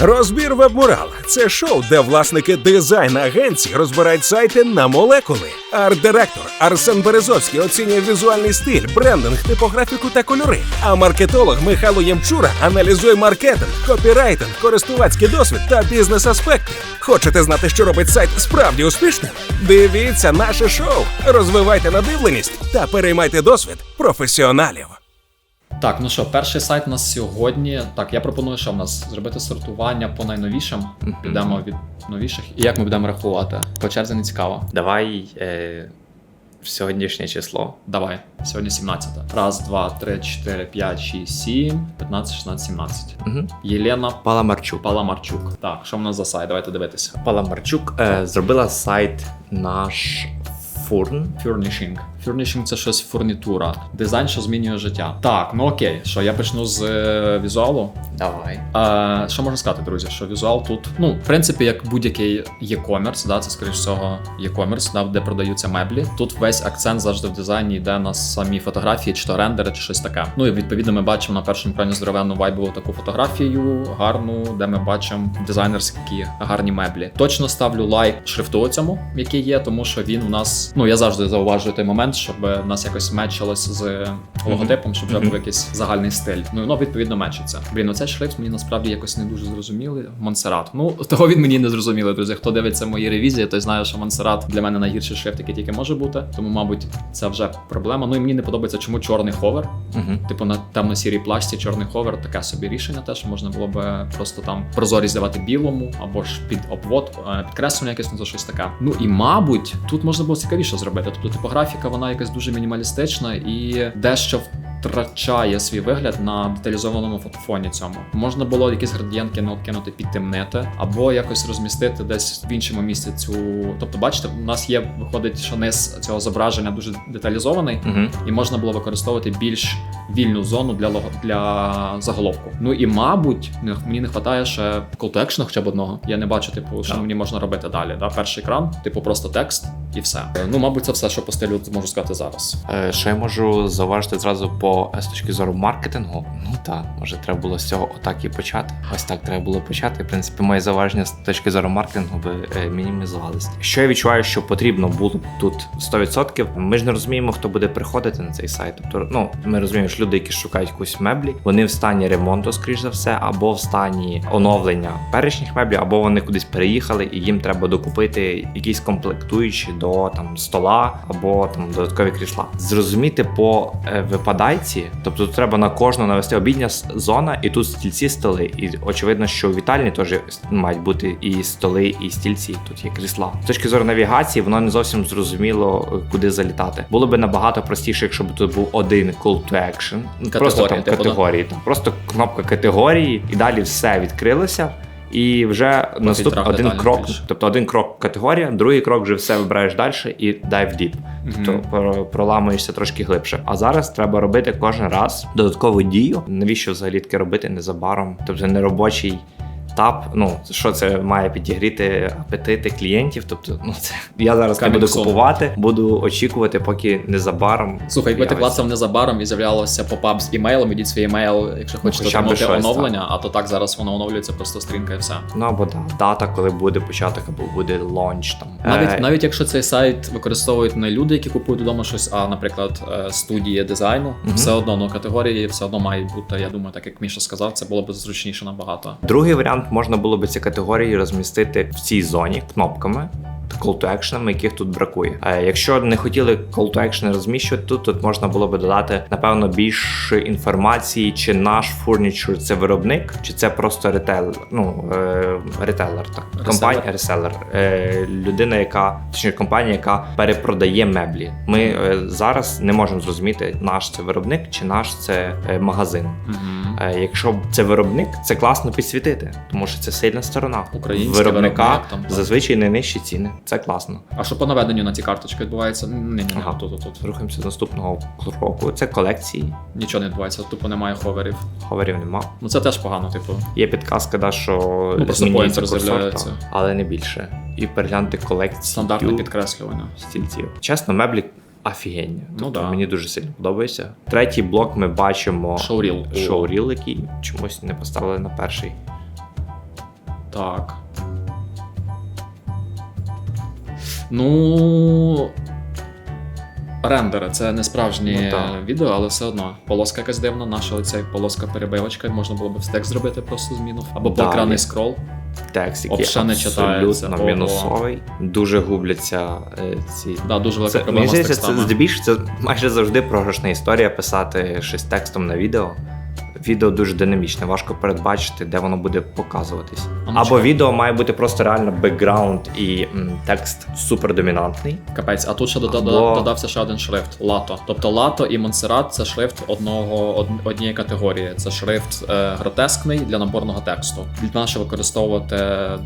Розбір вебмурал це шоу, де власники дизайн-агенцій розбирають сайти на молекули. Арт-директор Арсен Березовський оцінює візуальний стиль, брендинг, типографіку та кольори. А маркетолог Михайло Ємчура аналізує маркетинг, копірайтинг, користувацький досвід та бізнес-аспекти. Хочете знати, що робить сайт справді успішним? Дивіться наше шоу, розвивайте надивленість та переймайте досвід професіоналів. Так, ну що, перший сайт у нас сьогодні. Так, я пропоную, що в нас зробити сортування по найновішим. Підемо від новіших. І як ми будемо рахувати? По черзі не цікаво. Давай е, сьогоднішнє число. Давай, сьогодні 17. Раз, два, три, чотири, п'ять, шість, сім, 15, 16, 17. Угу. Єлена Паламарчук. Паламарчук. Так, що в нас за сайт? Давайте дивитися. Паламарчук е, зробила сайт наш фурн. Furnishing. Furnishing – це щось фурнітура. Дизайн, що змінює життя. Так, ну окей, що я почну з е, візуалу. Давай. Е, що можна сказати, друзі? Що візуал тут, ну, в принципі, як будь-який e-commerce, да, це скоріш всього e-commerce, да, де продаються меблі. Тут весь акцент завжди в дизайні йде на самі фотографії, чи то рендери, чи щось таке. Ну і відповідно ми бачимо на першому екрані здоровенну вайбову таку фотографію, гарну, де ми бачимо дизайнерські гарні меблі. Точно ставлю лайк шрифту цьому, який є, тому що він у нас, ну я завжди зауважую той момент, щоб в нас якось мечилось з логотипом, щоб вже був якийсь загальний стиль. Ну воно відповідно мечиться. Блін, оцей шрифт мені насправді якось не дуже зрозумілий. Монсерат. Ну того він мені не зрозумілий, друзі. Хто дивиться мої ревізії, той знає, що Монсерат для мене найгірший шрифт, який тільки може бути. Тому, мабуть, це вже проблема. Ну і мені не подобається, чому чорний ховер. Типу на темно-сірій плашці чорний ховер, таке собі рішення. Теж можна було би просто там прозорість давати білому, або ж під обвод, е, підкреслення якесь ну, то щось таке. Ну і мабуть, тут можна було цікавіше зробити. Тобто типографіка, вона якась дуже мінімалістична і дещо втрачає свій вигляд на деталізованому фо- фоні цьому. Можна було якісь градієнтки ну, кинути підтемнити, або якось розмістити десь в іншому місці цю. Тобто, бачите, у нас є, виходить, що низ цього зображення дуже деталізований Угу. і можна було використовувати більш вільну зону для лого для заголовку. Ну і мабуть, мені не вистачає ще call to action хоча б одного. Я не бачу, типу, що Так. мені можна робити далі. Да? Перший екран, типу, просто текст і все. Е, Ну, мабуть, це все, що по стилю можу сказати зараз. Е, що я можу зауважити зразу по е, з точки зору маркетингу? Ну так, може, треба було з цього отак і почати. Ось так треба було почати. В принципі, мої зауваження з точки зору маркетингу би е, мінімізувалися. Що я відчуваю, що потрібно було тут 100%. Ми ж не розуміємо, хто буде приходити на цей сайт. Тобто, ну ми розуміємо, що люди, які шукають якусь меблі, вони в стані ремонту, скоріш за все, або в стані оновлення перешніх меблів, або вони кудись переїхали, і їм треба докупити якісь комплектуючі до там стола або там додаткові крісла. Зрозуміти по е, випадайці, тобто тут треба на кожну навести обідня зона, і тут стільці, столи. І очевидно, що вітальні теж мають бути і столи, і стільці. Тут є крісла. З точки зору навігації, воно не зовсім зрозуміло, куди залітати. Було би набагато простіше, якщо б тут був один call to action. Просто там типу, категорії. Там просто кнопка категорії, і далі все відкрилося. І вже наступ один крок, більше. тобто один крок категорія, другий крок вже все вибираєш далі і dive deep. Тобто mm-hmm. проламуєшся трошки глибше. А зараз треба робити кожен раз додаткову дію. Навіщо взагалі таке робити незабаром? Тобто неробочий тап. Ну що це має підігріти апетити клієнтів? Тобто, ну це я зараз не буду сон. купувати, буду очікувати, поки незабаром. Слухай, якби ти клацав незабаром і з'являлося попап з імейлом, ідіть свій імейл, якщо хочете хоча б отримати щось, оновлення, а то так зараз воно оновлюється просто стрінка і все. Ну або да, дата, коли буде початок, або буде лонч там. Навіть Е, навіть якщо цей сайт використовують не люди, які купують вдома щось, а наприклад е, студії дизайну, Мгм. все одно ну категорії все одно мають бути. Я думаю, так як Міша сказав, це було б зручніше набагато. Другий варіант можна було би ці категорії розмістити в цій зоні кнопками. Call to action, яких тут бракує. Якщо не хотіли call to action розміщувати тут, тут можна було би додати напевно більше інформації, чи наш фурнічур це виробник, чи це просто ретейлер. Ну е, ретейлер, так компанія реселер. Е, людина, яка точніше компанія, яка перепродає меблі. Ми е, зараз не можемо зрозуміти, наш це виробник чи наш це е, магазин. Угу. Е, Якщо це виробник, це класно підсвітити, тому що це сильна сторона. Український виробника виробник, там, так. зазвичай найнижчі ціни. Це класно. А що по наведенню на ці карточки відбувається? Ні, ні, ні, Ага. тут, тут, тут. Рухаємося до наступного кроку. Це колекції. Нічого не відбувається, тупо немає ховерів. Ховерів нема. Ну це теж погано, типу. Є підказка, да, що Ну, просто змінюється поінтер курсор, з'являється. так, але не більше. І переглянути колекцію Стандартне підкреслювання. стільців. Чесно, меблі офігенні. Ну Тобто да. мені дуже сильно подобається. Третій блок ми бачимо Шоуріл. шоуріл, який чомусь не поставили на перший. Так. Ну. Рендери це не справжні Ну, так. відео, але все одно. Полоска якась дивна, наша оця полоска перебивочка, можна було б в текст зробити просто зміну. Або Да, поекранний скрол. Текст, який Вообще не читається. мінусовий. Дуже губляться е, ці. Да, дуже велика Це, проблема з здається, це текстами. здебільшого це майже завжди програшна історія писати щось текстом на відео. Відео дуже динамічне, важко передбачити, де воно буде показуватись. Ну, Або відео має бути просто реально бекграунд і м, текст супердомінантний. Капець, а тут ще дода- Або- додався ще один шрифт лато. Тобто лато і Монсеррат це шрифт одного од, однієї категорії. Це шрифт е, гротескний для наборного тексту. Для нас використовувати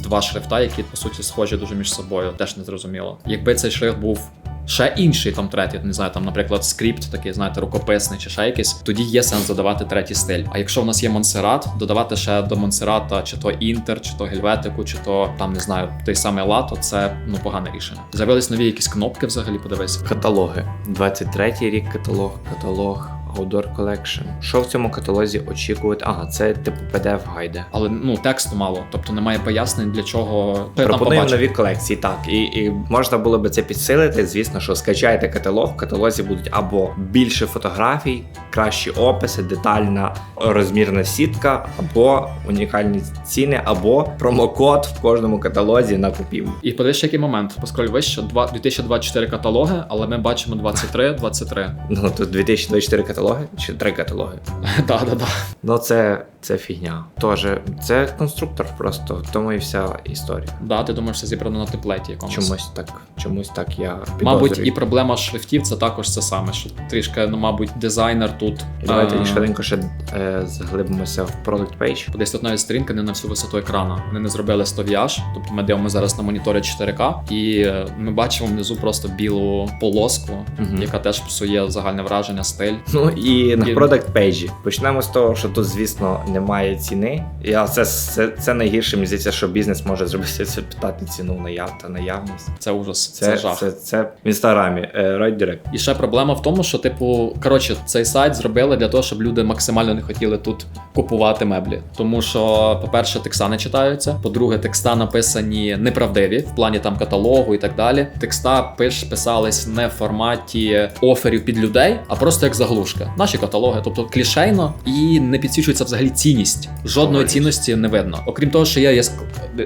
два шрифта, які по суті схожі дуже між собою, теж не зрозуміло. Якби цей шрифт був. Ще інший там третій, не знаю, там, наприклад, скрипт, такий, знаєте, рукописний чи ще якийсь, тоді є сенс додавати третій стиль. А якщо в нас є Монсерат, додавати ще до Монсерата, чи то Інтер, чи то Гельветику, чи то там не знаю, той самий лато, це ну погане рішення. З'явились нові якісь кнопки взагалі, подивись. Каталоги. 23-й рік каталог, каталог, Outdoor Collection. Що в цьому каталозі очікувати? Ага, це типу PDF гайди. Але ну тексту мало, тобто немає пояснень для чого Пропонує Пропонуємо нові колекції, так. І, і можна було би це підсилити. Звісно, що скачайте каталог. В каталозі будуть або більше фотографій, кращі описи, детальна розмірна сітка, або унікальні ціни, або промокод в кожному каталозі на купівлю. І подивись, який момент. поскольку вище, два- 2024 каталоги, але ми бачимо 23, 23. Ну, то 2024 каталоги чи три каталоги. Так, так, так. Ну, це, це фігня. Тоже, це конструктор просто, в тому і вся історія. Да, ти думаєш, це зібрано на теплеті якомусь. Чомусь так, чомусь так я Мабуть, і проблема шрифтів це також це саме, що трішки, ну, мабуть, дизайнер тут. І Давайте е, швиденько ще е, заглибимося в product page. Десь тут навіть сторінка не на всю висоту екрана. Вони не зробили 100 в'яж, тобто ми дивимося зараз на моніторі 4К, і е, ми бачимо внизу просто білу полоску, Мгм. яка теж псує загальне враження, стиль. Ну і на І- product page. Почнемо з того, що тут, звісно, немає ціни. І а це, це, це найгірше, мені здається, що бізнес може зробити це питати ціну наяв та наявність. Це ужас, це, Це, жах. це, це, в інстаграмі. Е, Right Direct. І ще проблема в тому, що, типу, коротше, цей сайт зробили для того, щоб люди максимально не хотіли тут купувати меблі. Тому що, по-перше, текста не читаються. По-друге, текста написані неправдиві в плані там каталогу і так далі. Текста пиш писались не в форматі оферів під людей, а просто як заглушка. Наші каталоги, тобто клішейно і не підсвічується взагалі цінність. Жодної цінності не видно. Окрім того, що є, є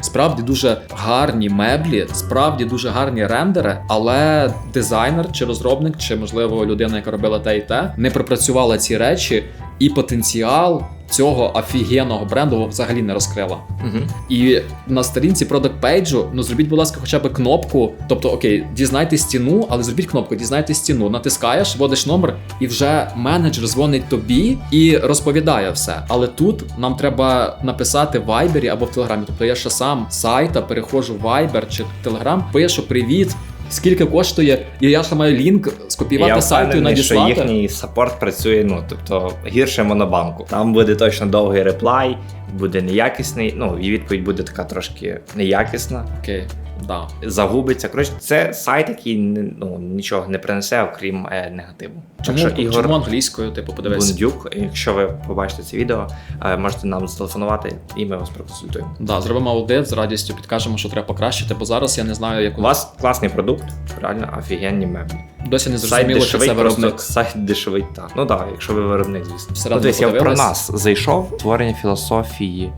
справді дуже гарні меблі, справді дуже гарні рендери, але дизайнер чи розробник, чи можливо людина, яка робила те і те, не пропрацювала ці речі, і потенціал цього офігенного бренду взагалі не розкрила. Угу. І на сторінці продакт пейджу, ну зробіть, будь ласка, хоча б кнопку. Тобто, окей, дізнайте стіну, але зробіть кнопку, дізнайте стіну, натискаєш, вводиш номер, і вже менеджер дзвонить тобі і розповідає все. Але тут нам треба написати в Viber або в Телеграмі. Тобто я ще сам з сайта переходжу в Viber чи Telegram, пишу привіт. Скільки коштує, і я ще маю лінк скопіювати сайту і впевнений, що їхній саппорт працює, ну тобто гірше монобанку. Там буде точно довгий реплай, буде неякісний. Ну і відповідь буде така трошки неякісна. Окей, да. Загубиться. Коротше, це сайт, який ну, нічого не принесе, окрім е, негативу. Чому, так що Ігор чому англійською, типу, подивись? Бундюк, якщо ви побачите це відео, е, можете нам зателефонувати і ми вас проконсультуємо. Да, зробимо аудит, з радістю підкажемо, що треба покращити, бо зараз я не знаю, як У вас класний продукт, реально офігенні меблі. досі не Сайт зрозуміло, чи дешевий, це просто виробник. сайт дешевий, так. Ну так, якщо ви виробник, звісно. Всередину Ну, дивись, я про подивились? нас зайшов. Творення філософії,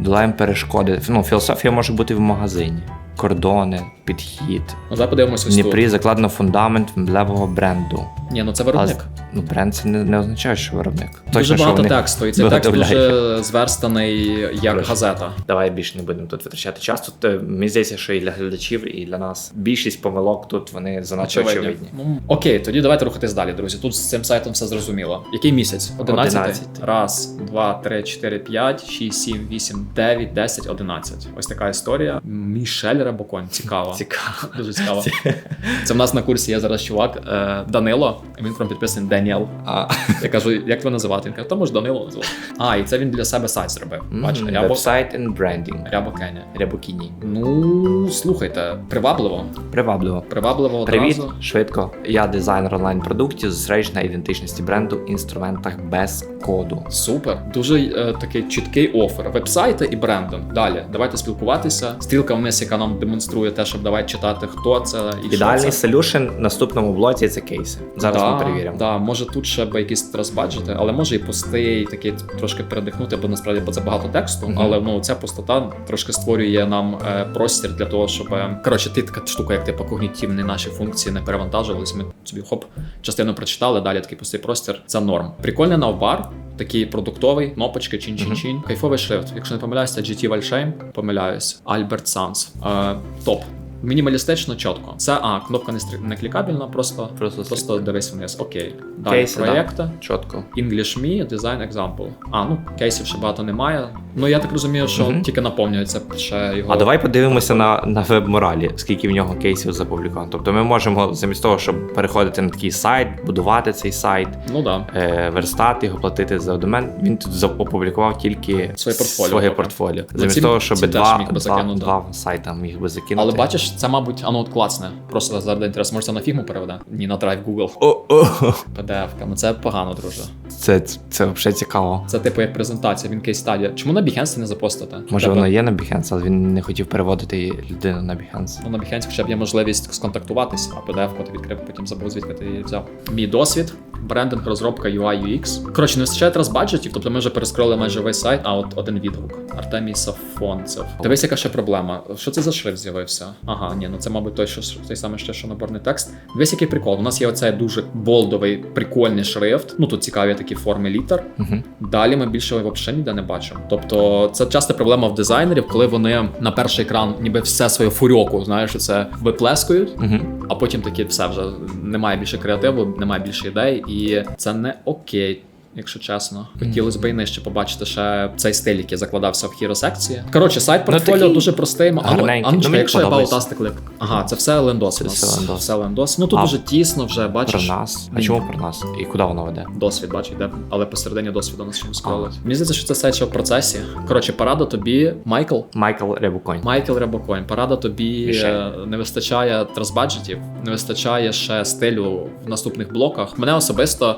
долаємо перешкоди. Ну, філософія може бути в магазині. Кордони, підхід. Ну, давай подивимось В Дніпрі закладено фундамент меблевого бренду. Ні, ну це виробник. ну, бренд це не, не означає, що виробник. Дуже що багато вони тексту, і цей текст виготовляють. дуже зверстаний як Коротше. газета. Давай більше не будемо тут витрачати час. Тут е, мені здається, що і для глядачів, і для нас більшість помилок тут вони занадто Очевидні. очевидні. Ну, окей, тоді давайте рухатись далі, друзі. Тут з цим сайтом все зрозуміло. Який місяць? 11? 11. Раз, два, три, чотири, п'ять, шість, сім, вісім, дев'ять, десять, одинадцять. Ось така історія. Мішель Рабокон. Цікаво. Цікаво. Дуже цікаво. Це в нас на курсі є зараз чувак е, Данило. Він прям підписаний Деніел. А, Я кажу, як тебе називати? Він каже, то може Данило назвати. А, і це він для себе сайт зробив. Бачите, Рябо, Вебсайт and branding. Рябокеня. Рябокіні. Ну, слухайте, привабливо. Привабливо. Привабливо Привіт, одразу. швидко. Я дизайнер онлайн-продуктів, зосереджений на ідентичності бренду, інструментах без коду. Супер, дуже е, такий чіткий офер. Вебсайти і брендинг. Далі давайте спілкуватися. Стрілка вниз, яка нам демонструє те, щоб давайте читати, хто це і Ідеальний солюшн в наступному блоці це кейси. Зараз да, ми перевіримо. Да, може тут ще би якісь розбаджити, але може і пости, і такі трошки передихнути, бо насправді бо це багато тексту. Мгм. Але ну ця пустота трошки створює нам е, простір для того, щоб е, коротше, ти така штука, як типу когнітивні наші функції не перевантажувалися. Ми собі хоп, частину прочитали, далі такий пустий простір. Це норм. Прикольний навбар. Такий продуктовий, кнопочки, чин-чин-чин. Кайфовий шрифт. Якщо не помиляюся, GT Valsheim, помиляюсь. Альберт Санс. Е, топ. Мінімалістично, чітко. Це а, кнопка не, стрі- не клікабельна, просто, Просто просто дивись вниз. Окей. Далі Кейси, да. Чітко. English Me, Design Example. А, ну кейсів ще багато немає. Ну я так розумію, що Мгм. тільки наповнюється ще його. А давай подивимося на, на веб-моралі, скільки в нього кейсів запубліковано. Тобто ми можемо замість того, щоб переходити на такий сайт, будувати цей сайт, Ну да. е, верстати його, платити за домен. Він тут опублікував тільки Своє портфоліо Своє портфоліо. Ну, Замість ці- того, щоб ці теж два, два, два сайта міг би закинути. Але бачиш, це, мабуть, а ну от класне. Просто заради інтересу. Може, це на фігму переведе? Ні, на драйв Google. О, о, PDF-ками. Це погано, друже. це, це взагалі цікаво. Це типу як презентація, він кейс стадія. Чому на Behance не запостити? Може, воно є на Behance, але він не хотів переводити людину на Behance. Ну, на Behance хоча б є можливість сконтактуватись, а PDF ти відкрив, потім забув, звідки ти її взяв. Мій досвід. Брендинг, розробка UI UX. Коротше, не вистачає раз баджетів, тобто ми вже перескрили майже весь сайт, а от один відгук. Артемій Сафонцев. Дивись, яка ще проблема. Що це за шрифт з'явився? Ага, ні, ну це, мабуть, той, що той самий ще, що наборний текст. Дивись, який прикол. У нас є оцей дуже болдовий, прикольний шрифт. Ну тут цікаві такі форми літер. Угу. Далі ми більше взагалі ніде не бачимо. Тобто, це часто проблема в дизайнерів, коли вони на перший екран ніби все своє фурьоку, знаєш, це виплескують, Угу. а потім такі все вже немає більше креативу, немає більше ідей, і це не окей. Якщо чесно, хотілося б і нижче побачити ще цей стиль, який закладався в хіро секції. Коротше, сайт портфоліо такий дуже простий. А ну, ну, Ну, якщо я клик. Ага, це все лендос у нас. Це все лендос. Все лендос. Ну тут А дуже тісно вже Про бачиш. нас. А чому про нас? І куди воно веде? Досвід, бач, йде, але посередині досвіду нас чим скролить. Мені здається, що це все ще в процесі. Коротше, порада тобі, Майкл. Майкл Рябоконь. Майкл Рябоконь, порада тобі Мішель. е, не вистачає трасбаджетів, не вистачає ще стилю в наступних блоках. Мене особисто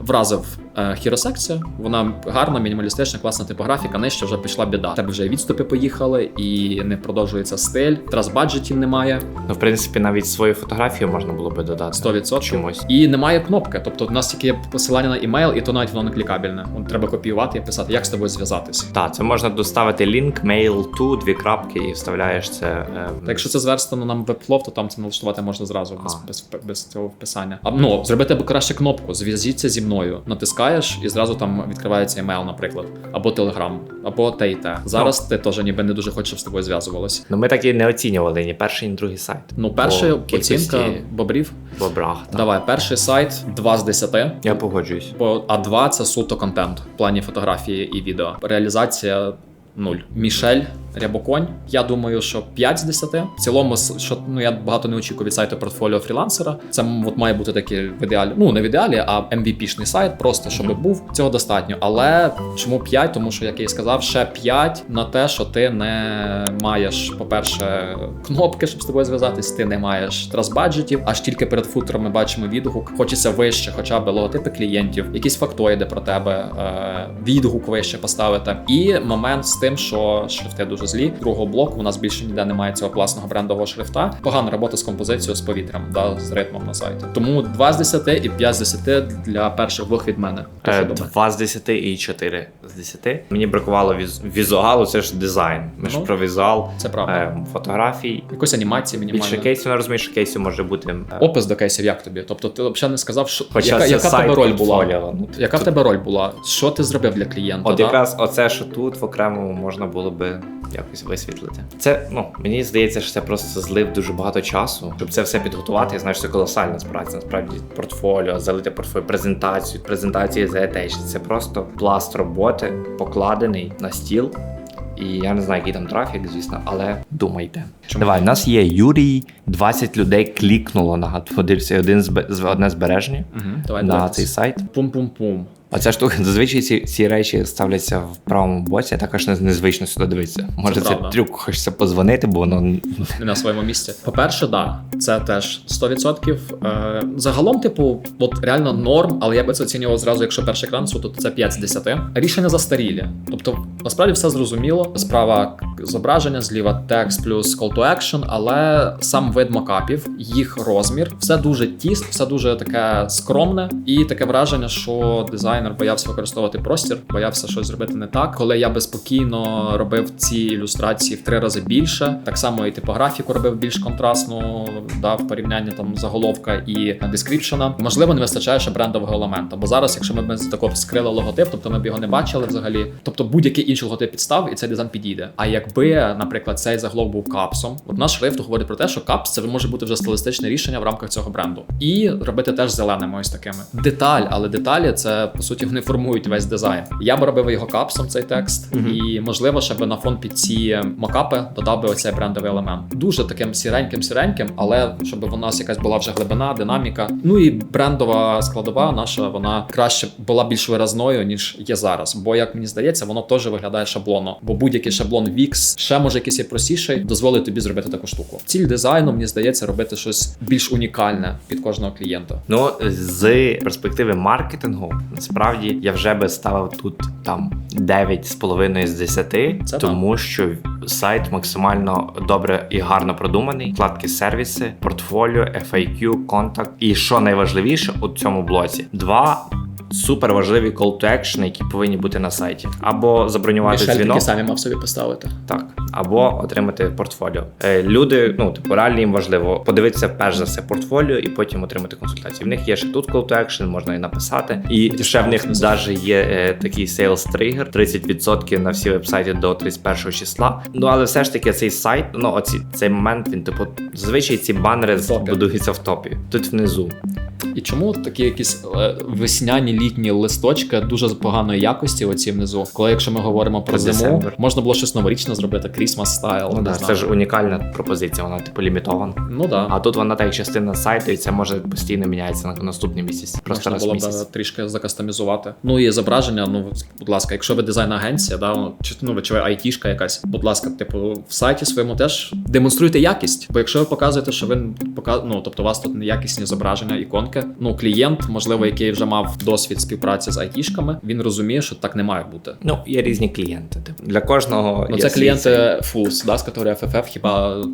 вразив е, хіросекція. Вона гарна, мінімалістична, класна типографіка. Нижче вже пішла біда. В Тебе вже відступи поїхали, і не продовжується стиль. Трасбаджетів немає Ну, в принципі, навіть свою фотографію можна було би додати. 100%. Чомусь. І немає кнопки. Тобто, у нас тільки є посилання на імейл, і то навіть воно не клікабельне. От треба копіювати і писати, як з тобою зв'язатися. Так, це можна доставити лінк, mail to, дві крапки і вставляєш це. Е, Так, якщо це зверстано нам вебфлов, то там це налаштувати можна зразу без, без, без цього вписання. А ну зробити б краще кнопку, зв'язіться зі мною. Натискаєш і зразу там відкривається емейл, наприклад, або телеграм, або те і те. Зараз ти теж ніби не дуже хочеш, щоб з тобою зв'язувалося. Ну, ми так і не оцінювали ні перший, ні другий сайт. Ну, перша Бо оцінка кількості бобрів. Бобрах. так. Давай, перший сайт 2 з 10. Я погоджуюсь. Бо А2 це суто контент в плані фотографії і відео. Реалізація 0. Мішель Рябоконь. Я думаю, що 5 з 10. В цілому, що ну я багато не очікую від сайту портфоліо фрілансера. Це от має бути такий в ідеалі, ну не в ідеалі, а MVP-шний сайт, просто щоб був. Цього достатньо. Але чому 5? Тому що, як я і сказав, ще 5 на те, що ти не маєш, по-перше, кнопки, щоб з тобою зв'язатись, ти не маєш трасбаджетів, аж тільки перед футером ми бачимо відгук. Хочеться вище, хоча б логотипи клієнтів, якісь фактоїди про тебе, е, відгук вище поставити. І момент з тим, що шрифти дуже злі. Другого блоку у нас більше ніде немає цього класного брендового шрифта. Погана робота з композицією, з повітрям, да, з ритмом на сайті. Тому 2 з 10 і 5 з 10 для перших двох від мене. Е, 2 з 10 і 4 з 10. Мені бракувало віз... візуалу, це ж дизайн. Ми ж Ну, про візуал, Це правда. е, фотографій. Якоїсь анімації мінімально. Більше кейсів, я розумію, що кейсів може бути. е, Опис до кейсів як тобі? Тобто ти взагалі не сказав, що Хоча яка, яка в тебе роль була? ну, Яка в тебе роль була? Що ти зробив для клієнта? От да? якраз оце, що тут в окремому можна було би якось висвітлити. Це ну мені здається, що це просто злив дуже багато часу, щоб це все підготувати. Знаєш, це колосальна праця. Насправді портфоліо, залити портфоліо, презентацію, презентації за етеч. Це просто пласт роботи, покладений на стіл. І я не знаю, який там трафік, звісно, але думайте. Чому? Давай, у нас є Юрій, 20 людей клікнуло на один з- одне збереження Угу. Давай на дивитись. цей сайт. Пум-пум-пум. Оця штука, зазвичай ці, ці речі ставляться в правому боці, також не- незвично сюди дивитися. Може, це, правда. трюк, хочеться позвонити, бо воно не на своєму місці. По-перше, да, це теж 100%. Е, загалом, типу, от реально норм, але я би це оцінював зразу, якщо перший екран, то це 5 з 10. Рішення застарілі. Тобто, насправді все зрозуміло. Справа зображення, зліва текст плюс call to action, але сам вид макапів, їх розмір, все дуже тісно, все дуже таке скромне, і таке враження, що дизайнер боявся використовувати простір, боявся щось зробити не так. Коли я би спокійно робив ці ілюстрації в три рази більше, так само і типографіку робив більш контрастну, дав порівняння там заголовка і дескріпшена. Можливо, не вистачає ще брендового елемента. Бо зараз, якщо ми б такого скрили логотип, тобто ми б його не бачили взагалі. Тобто будь-який інший логотип підстав, і цей дизайн підійде. А якби, наприклад, цей заголовок був капсом, от наш шрифт говорить про те, що капс це може бути вже стилістичне рішення в рамках цього бренду. І робити теж зеленими ось такими. Деталь, але деталі це по суті вони формують весь дизайн. Я би робив його капсом, цей текст, і можливо, ще би на фон під ці макапи додав би оцей брендовий елемент. Дуже таким сіреньким, сіреньким, але щоб у нас якась була вже глибина, динаміка. Ну і брендова складова наша, вона краще була більш виразною, ніж є зараз. Бо як мені здається, воно теж виглядає шаблонно. Бо будь-який шаблон Wix, ще може якийсь є простіший, дозволить тобі зробити таку штуку. Ціль дизайну, мені здається, робити щось більш унікальне під кожного клієнта. Ну, з перспективи маркетингу, насправді я вже би ставив тут там 9,5 з 10, Це тому що сайт максимально добре і гарно продуманий. Вкладки сервіси, портфоліо, FAQ, контакт. І що найважливіше у цьому блоці: два. Супер важливі call to action, які повинні бути на сайті, або забронювати Мішель дзвінок, такі самі мав собі поставити. так, або отримати портфоліо. Е, люди, ну типу, реально їм важливо подивитися перш за все портфоліо і потім отримати консультації. В них є ще тут call to action, можна і написати. І ще в них навіть є е, такий sales trigger, 30% на всі вебсайти до 31 числа. Ну але все ж таки цей сайт, ну оці цей момент, він типу зазвичай ці банери будуються в топі. Тут внизу. І чому такі якісь е, весняні літні листочки дуже поганої якості, оці внизу? Коли якщо ми говоримо про зиму, December. можна було щось новорічне зробити, Christmas стайл. Ну да, це ж унікальна пропозиція, вона типу лімітована. ну да. А тут вона так як частина сайту, і це може постійно міняється на наступний місяць. Просто Можна раз в було місяць. трішки закастомізувати. Ну і зображення. Ну будь ласка, якщо ви дизайн-агенція, да ну, чи ну ви чи ви айтішка якась, будь ласка, типу, в сайті своєму теж демонструйте якість. Бо якщо ви показуєте, що ви ну, тобто у вас тут неякісні зображення, іконки. Ну клієнт, можливо, який вже мав досвід співпраці з айтішками, він розуміє, що так не має бути. Ну, є різні клієнти. Типу. Для кожного Ну, це клієнти. Fools, да, з категорії FFF, хіба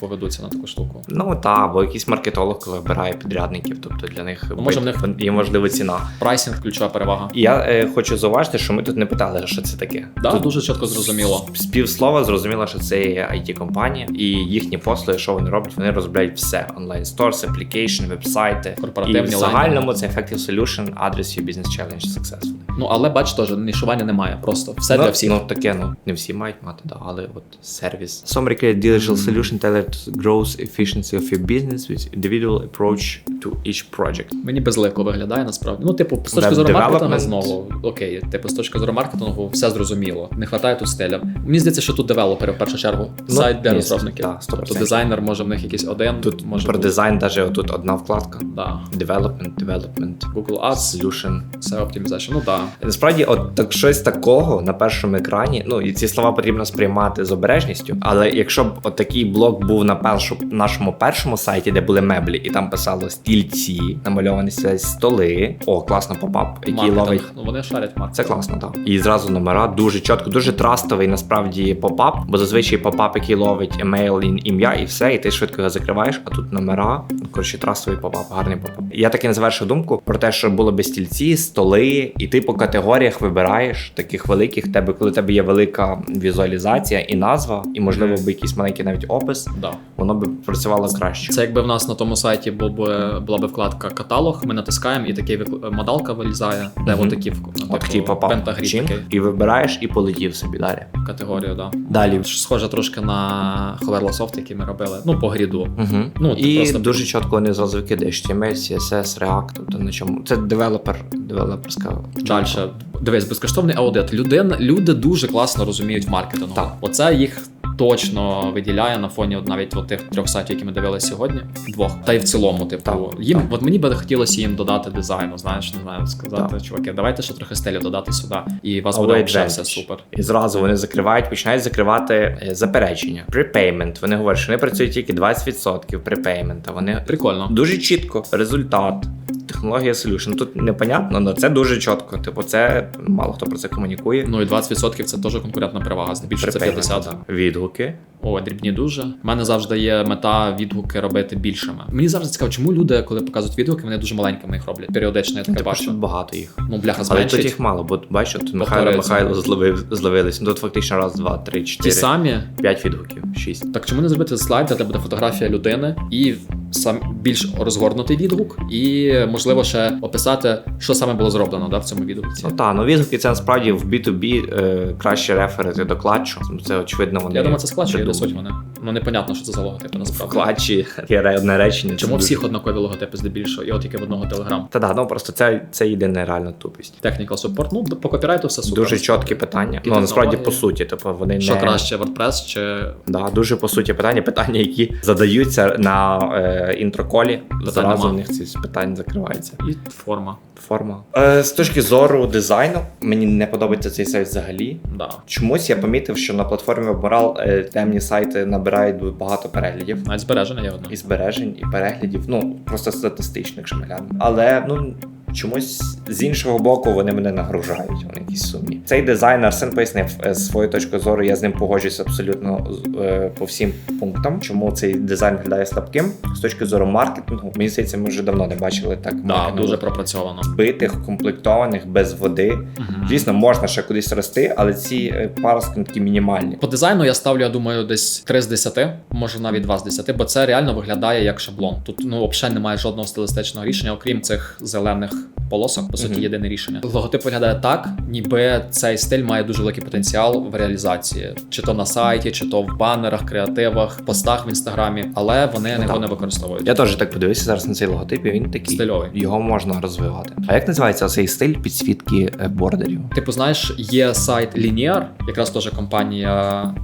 поведуться на таку штуку. Ну та, або якийсь маркетолог, коли вибирає підрядників. Тобто для них Ну, може, в них- їм важлива ціна. Прайсинг ключова перевага. І я е, хочу зауважити, що ми тут не питали, що це таке. Да, тут дуже чітко зрозуміло. з півслова зрозуміло, що це є it компанія і їхні послуги, що вони роблять, вони розробляють все: онлайн сторс, аплікейшн, вебсайти. Корпоративні і в загальному це effective solution, address your business challenge successfully. Ну але бач, теж нішування немає. Просто все ну, для всіх. Ну таке, ну не всі мають мати, да, але от сервіс. Some recreate digital solution tailored growth efficiency of your business with individual approach to each project. Мені безлико виглядає насправді. Ну, типу, з точки зору development. знову окей. Типу, з точки зору маркетингу все зрозуміло. Не вистачає тут стиля. Мені здається, що тут девелопери в першу чергу. Ну, Сайт для розробників. тобто дизайнер може в них якийсь один. Тут може про дизайн навіть отут одна вкладка. Да. Development, development, Google Ads, solution. все оптимізація. Ну так. Насправді, от так щось такого на першому екрані. Ну і ці слова потрібно сприймати з обережністю. Але якщо б от такий блок був на першу нашому першому сайті, де були меблі, і там писало стільці, намальовані столи. О, класно попап, який ловить. Ну вони шарять Це класно, так. І зразу номера дуже чітко, дуже трастовий насправді попап, бо зазвичай попап, який ловить емейл, ім'я і все, і ти швидко його закриваєш, а тут номера. Коротше, трастовий попап, гарний попап. Я таки не завершив думку про те, що було би стільці, столи, і ти по категоріях вибираєш таких великих. Тебе, коли тебе є велика візуалізація і назва, і можливо би якийсь маленький навіть опис, Да. воно би працювало краще. Це якби в нас на тому сайті була би вкладка каталог, ми натискаємо і такий модалка вилізає, де Мгм. от в- такий попав такий і вибираєш, і полетів собі далі. категорію, да. Далі. Схоже трошки на Hoverla Soft, який ми робили. Ну, по гріду. Угу. Ну, і просто- дуже чітко вони зразу викидають HTML, CSS, React, тобто на чому. Це девелопер, девелоперська. Далі. Дивись, безкоштовний аудит. Людин, люди дуже класно розуміють маркетингу. Так. Оце їх точно виділяє на фоні от навіть от тих трьох сайтів, які ми дивилися сьогодні. Двох. Та й в цілому, типу, Так, їм, так. от мені би хотілося їм додати дизайну, знаєш, не знаю, сказати, Так. чуваки, давайте ще трохи стилю додати сюди. І вас А буде advantage. все супер. І зразу вони закривають, починають закривати е, заперечення. Prepayment. Вони говорять, що вони працюють тільки 20% prepayment, а вони Прикольно. дуже чітко. Результат. Технологія solution. Тут непонятно, але це дуже чітко. Типу, це мало хто про це комунікує. Ну і 20% це теж конкурентна перевага. Здебільшого це Prepayment, 50. так. Відгуки. О, дрібні дуже. У мене завжди є мета відгуки робити більшими. Мені завжди цікаво, чому люди, коли показують відгуки, вони дуже маленькими їх роблять. Періодично я таке Типу, бачу. тут багато їх. Ну, бляха, Але тут їх мало, бо бачиш, тут Михайло Повторюється. Михайло зловив, зловились. Ну тут фактично раз, два, три, Ті чотири, самі. п'ять відгуків, шість. Так чому не зробити слайд, де буде фотографія людини і сам більш розгорнутий відгук, і можливо ще описати, що саме було зроблено да, в цьому відгуці. Ну так, ну відгуки це насправді в B2B е, краще реферити до клатчу. Ну, Це очевидно вони. Я думаю, це складче придумали. несуть вони. Ну непонятно, що це за логотипи В насправді. клатчі є одне речення. Чому всіх однакові логотипи здебільшого, і от тільки в одного телеграм. Та да, ну просто це, це єдина реальна тупість. Technical support, ну по копірайту все супер. Дуже чіткі питання. Ну насправді по суті, типу вони Що не краще, WordPress чи Да, дуже по суті питання, питання, які задаються на е, інтроколі. Зразу нема. в них ці питання закриваються. і форма. Форма. Е, з точки зору дизайну, мені не подобається цей сайт взагалі. Да. Чомусь я помітив, що на платформі Moral е, темні сайти набирають багато переглядів. Навіть збереження є одне. І збережень, і переглядів. Ну просто статистично, якщо ми глянемо. Але ну. Чомусь з іншого боку вони мене нагружають, вони якісь сумні. Цей дизайн Арсен пояснив е, з своєї точки зору. Я з ним погоджуюсь абсолютно е, по всім пунктам. Чому цей дизайн виглядає слабким з точки зору маркетингу. Мені здається, ми вже давно не бачили так Да, дуже пропрацьовано. битих, комплектованих, без води. Мгм. Звісно, можна ще кудись рости, але ці е, паростки такі мінімальні. По дизайну я ставлю, я думаю, десь 3 з 10, може навіть 2 з 10, бо це реально виглядає як шаблон. Тут ну взагалі немає жодного стилістичного рішення, окрім цих зелених полосок. По суті, Мгм. єдине рішення. Логотип виглядає так, ніби цей стиль має дуже великий потенціал в реалізації, чи то на сайті, чи то в банерах, креативах, постах в інстаграмі, але вони Ну, його так. не використовують. Я теж так подивився зараз на цей логотип, і він такий Стильовий. Його можна розвивати. А як називається цей стиль підсвітки е, бордерів? Типу, знаєш, є сайт Linear, якраз теж компанія,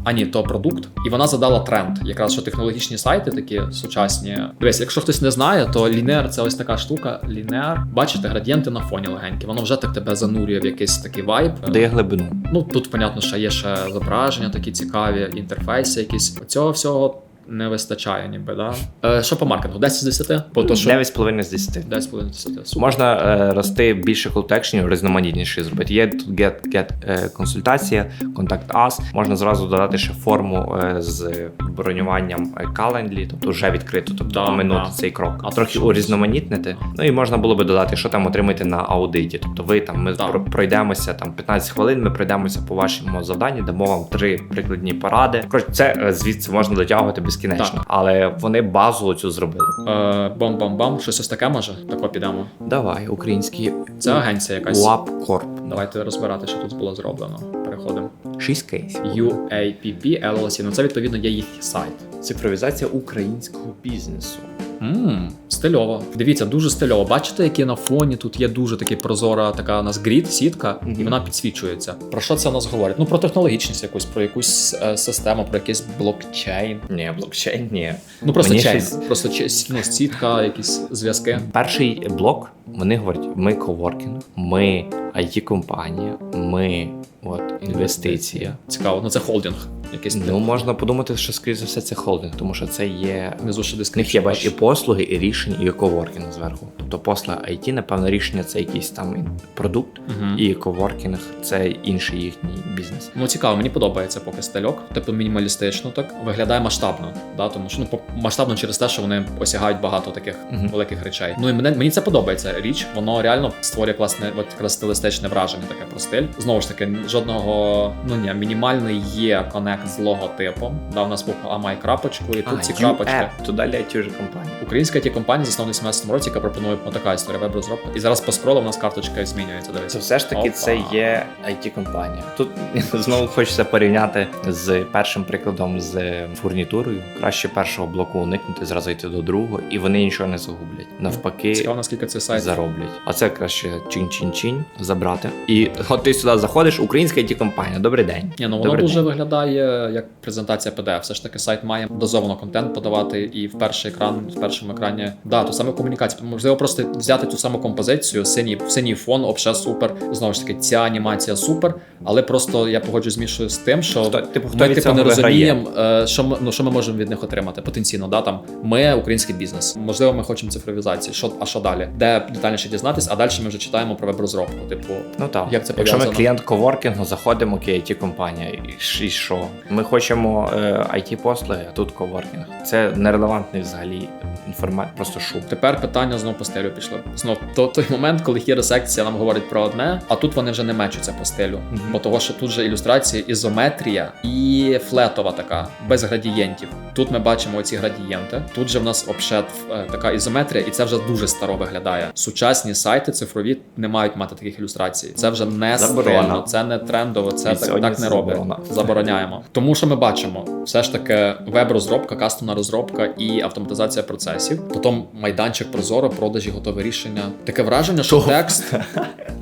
а ні, то продукт, і вона задала тренд. Якраз що технологічні сайти такі сучасні. Дивись, якщо хтось не знає, то Linear це ось така штука. Linear, бачите, градієнти на фоні легенькі. Воно вже так тебе занурює в якийсь такий вайб. Дає глибину. Ну тут, понятно, що є ще зображення такі цікаві, інтерфейси якісь. Цього всього не вистачає, ніби, да? Е, що по маркетингу? 10 з 10? Бо то що 9,5 з 10. 10 з 10. Супер. Можна е, рости більше колтекшнів, різноманітніше зробити. Є тут get, get е, консультація, контакт us. Можна зразу додати ще форму е, з бронюванням Calendly, тобто вже відкрито, тобто Да, оминути да. цей крок. А трохи що? урізноманітнити. Ну і можна було би додати, що там отримаєте на аудиті. Тобто ви там ми про- пройдемося там 15 хвилин. Ми пройдемося по вашому завданні, дамо вам три прикладні поради. Коротше, це е, звідси можна дотягувати безкінечно, Так. але вони базу цю зробили. Е, Бам-бам-бам, щось ось таке може? Тако підемо. Давай, український Це агенція якась. Corp. Давайте розбирати, що тут було зроблено. Переходимо. Шість кейсів. UAPP LLC. Ну це відповідно є їх сайт. Цифровізація українського бізнесу. Ммм, стильово. Дивіться, дуже стильово. Бачите, які на фоні тут є дуже такий прозора така у нас грід, сітка, і вона підсвічується. Про що це у нас говорить? Ну про технологічність якусь, про якусь е, систему, про якийсь блокчейн. Ні, блокчейн, ні. Ну просто Мені чейн, щось- просто ну, сітка, якісь зв'язки. Перший блок вони говорять: ми коворкінг, ми IT-компанія, ми от інвестиція. Цікаво, ну це холдинг. Якийсь Ну можна подумати, що скоріше за все це холдинг, тому що це є. внизу ще В них є бач, і послуги, і рішення, і коворкінг зверху. Тобто послуга IT, напевно, рішення це якийсь там продукт, Мгм. і коворкінг це інший їхній бізнес. Ну цікаво, мені подобається поки стильок, типу мінімалістично так виглядає масштабно, да, тому що ну масштабно через те, що вони осягають багато таких Мгм. великих речей. Ну і мене мені це подобається. Річ, воно реально створює класне, от якраз стилістичне враження, таке про стиль. Знову ж таки, жодного ну ні, мінімальний є конект з логотипом. Да, у нас був Амай крапочку, і тут ці А, крапочки. UApp, туди лять уже компанія. Українська ті компанія заснована в 18 році, яка пропонує ну, така історія веб-розробка. І зараз по скролу у нас карточка змінюється. Це все ж таки Опа. це є it компанія Тут знову хочеться порівняти з першим прикладом з фурнітурою. Краще першого блоку уникнути, зразу йти до другого, і вони нічого не загублять. Навпаки, Цікаво, наскільки цей сайт зароблять. А це краще чин-чин-чин забрати. І от ти сюди заходиш, українська it компанія Добрий день. Ні, ну воно Добрий дуже день. виглядає як презентація PDF. Все ж таки сайт має дозовано контент подавати і в перший екран, в першому екрані. Да, ту саме комунікацію. Можливо, просто взяти ту саму композицію, синій, синій фон, обше супер. Знову ж таки, ця анімація супер, але просто я погоджуюсь з Мішою з тим, що Хто- типу, хто ми типу не розуміємо, е, що ми ну що ми можемо від них отримати потенційно. Да, там ми український бізнес. Можливо, ми хочемо цифровізації. Що а що далі? Де детальніше дізнатись? А далі ми вже читаємо про веб-розробку. Типу, Ну так, Як це якщо ми клієнт коворкінгу, заходимо, окей, it компанія і що? Ми хочемо е, it послуги, а тут коворкінг. Це нерелевантний взагалі інформація, просто шум. Тепер питання знову по стилю пішло. Знов то той момент, коли хіросекція нам говорить про одне, а тут вони вже не мечуться по стилю. Мгм. Бо того, що тут же ілюстрації, ізометрія і флетова така, без градієнтів. Тут ми бачимо оці градієнти. Тут же в нас обшет е, така ізометрія, і це вже дуже старо виглядає. Сучасні сайти цифрові не мають мати таких ілюстрацій. Це вже не стильно, це не трендово, це І так, так не це робить. Тому що ми бачимо, все ж таки веб-розробка, кастомна розробка і автоматизація процесів. Потім майданчик прозоро, продажі, готове рішення. Таке враження, що Топ. текст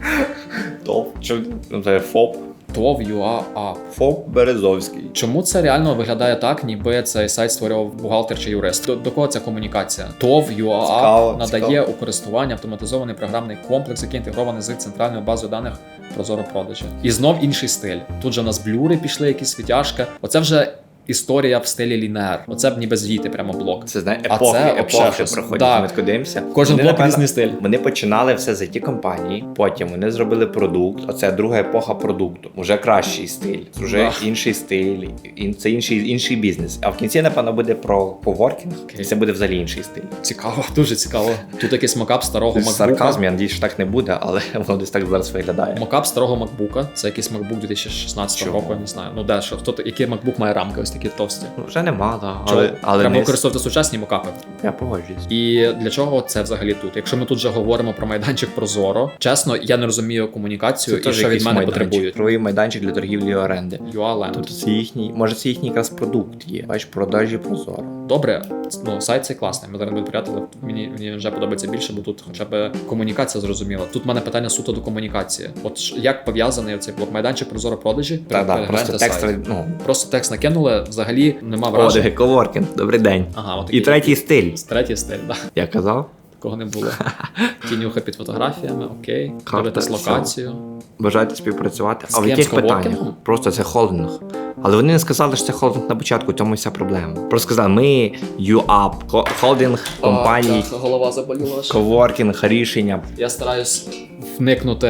Топ. Чи це ФОП? UA, App. ФОП Березовський. Чому це реально виглядає так, ніби цей сайт створював бухгалтер чи юрист? До, до кого ця комунікація? ТОВ UA, Цікаво, надає цікаво. у користування автоматизований програмний комплекс, який інтегрований з центральною базою даних Прозоро продажі. І знов інший стиль. Тут же у нас блюри пішли, якісь світяшки. Оце вже історія в стилі лінеар. Оце б ніби звідти прямо блок. Це знає А епохи, це епохи проходять. Да. Ми тако дивимося. Кожен Вони, блок напевно, різний стиль. Вони починали все з it компанії, потім вони зробили продукт. Оце друга епоха продукту. Уже кращий стиль, вже Да. інший стиль, ін- це інший інший бізнес. А в кінці, напевно, буде про коворкінг, і це буде взагалі інший стиль. Цікаво, дуже цікаво. Тут якийсь макап старого MacBook. сарказм, я надіюсь, що так не буде, але воно десь так зараз виглядає. Макап старого макбука. Це якийсь MacBook 2016 року, я не знаю. Ну де що, хто який MacBook має рамки, ось такі товсті. Ну, вже нема, да, Чого? але, але Треба не... використовувати сучасні макапи. я погоджуюсь. І для чого це взагалі тут? Якщо ми тут вже говоримо про майданчик Прозоро, чесно, я не розумію комунікацію і що від мене майданчик, потребують. Правовий майданчик для торгівлі і оренди. UA Тут це їхній, може, це їхній якраз продукт є. Бачиш, продажі прозоро. Добре, ну сайт цей класний. Ми зараз будемо але мені, мені вже подобається більше, бо тут хоча б комунікація зрозуміла. Тут в мене питання суто до комунікації. От як пов'язаний цей блок майданчик Прозоро продажі? Так, так, просто сайт. текст, ну, Просто текст накинули, взагалі нема О, враження. диви, коворкінг, добрий день. Ага, от І третій стиль. Третій стиль, да. Я казав, Такого не було. Тінюха під фотографіями, окей. Дивитись локацію. бажаєте співпрацювати. А в яких питаннях? Просто це холдинг. Але вони не сказали, що це холдинг на початку, тому вся проблема. Просто сказали, ми UAP, холдинг компанії, О, голова заболіла. коворкінг, рішення. Я стараюсь вникнути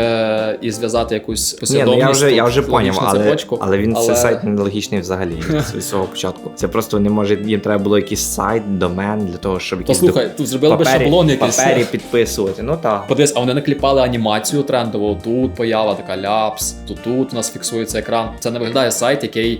і зв'язати якусь Ні, ну послідовність. я вже, я вже логічну поняв, але, цепочку, але він але- це сайт нелогічний взагалі з самого початку. Це просто не може, їм треба було якийсь сайт, домен для того, щоб якісь Послухай, тут зробили би шаблон якийсь. папері підписувати. Ну так. Подивись, а вони накліпали анімацію трендову. Тут поява така ляпс, тут тут у нас фіксується екран. Це не виглядає сайт, який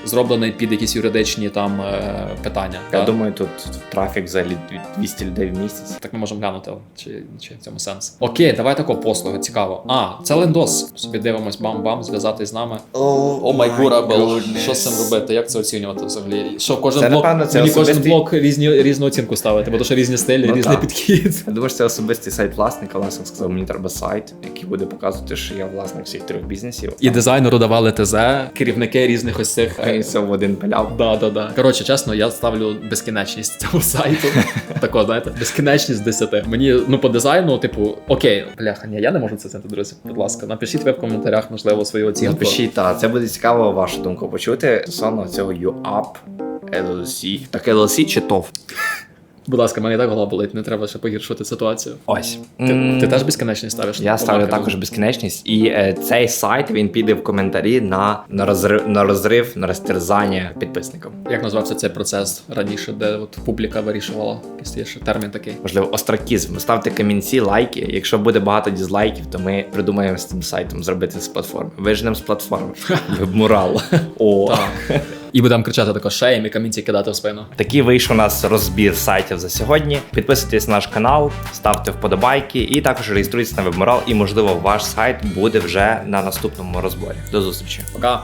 зроблений під якісь юридичні там е, питання. Я да? думаю, тут трафік взагалі 200 людей в місяць. Так ми можемо глянути, чи, чи в цьому сенс. Окей, давай такого послугу, цікаво. А, це лендос. Собі дивимось, бам-бам, зв'язати з нами. О май гурабл. Що з цим робити? Як це оцінювати взагалі? Що кожен Це, блок напевно, це мені кожен блок різні, різну оцінку ставити, бо то що різні стилі, Ну, різний так. підхід. Я думаю, що це особистий сайт власника. Власник сказав, мені треба сайт, який буде показувати, що я власник всіх трьох бізнесів. І дизайнеру давали ТЗ, керівники різних ось цих. Все в один пиляв. Да, да, да. Коротше, чесно, я ставлю безкінечність цього сайту. Тако, знаєте, безкінечність 10. Мені ну по дизайну, типу, окей, бляха, ні, я не можу це знати, друзі. Будь ласка, напишіть ви в коментарях, можливо, свою оцінку. Напишіть, та це буде цікаво вашу думку почути стосовно цього UAP LLC. Так LLC чи TOV? Будь ласка, мене і так голова болить, не треба ще погіршувати ситуацію. Ось. Ти, М, ти теж безкінечність ставиш? Я ставлю також безкінечність, і е, цей сайт він піде в коментарі на, на розрив на розрив, на розтерзання підписникам. Як називався цей процес раніше, де от публіка вирішувала? Є ще термін такий. Можливо, остракізм. Ставте камінці, лайки. Якщо буде багато дізлайків, то ми придумаємо з цим сайтом зробити з платформи. Вижнемо з платформи. Мурал. О, Так. І будемо кричати також шеєм і камінці кидати в спину. Такий вийшов у нас розбір сайтів за сьогодні. Підписуйтесь на наш канал, ставте вподобайки і також реєструйтесь на вебморал, і можливо ваш сайт буде вже на наступному розборі. До зустрічі. Пока.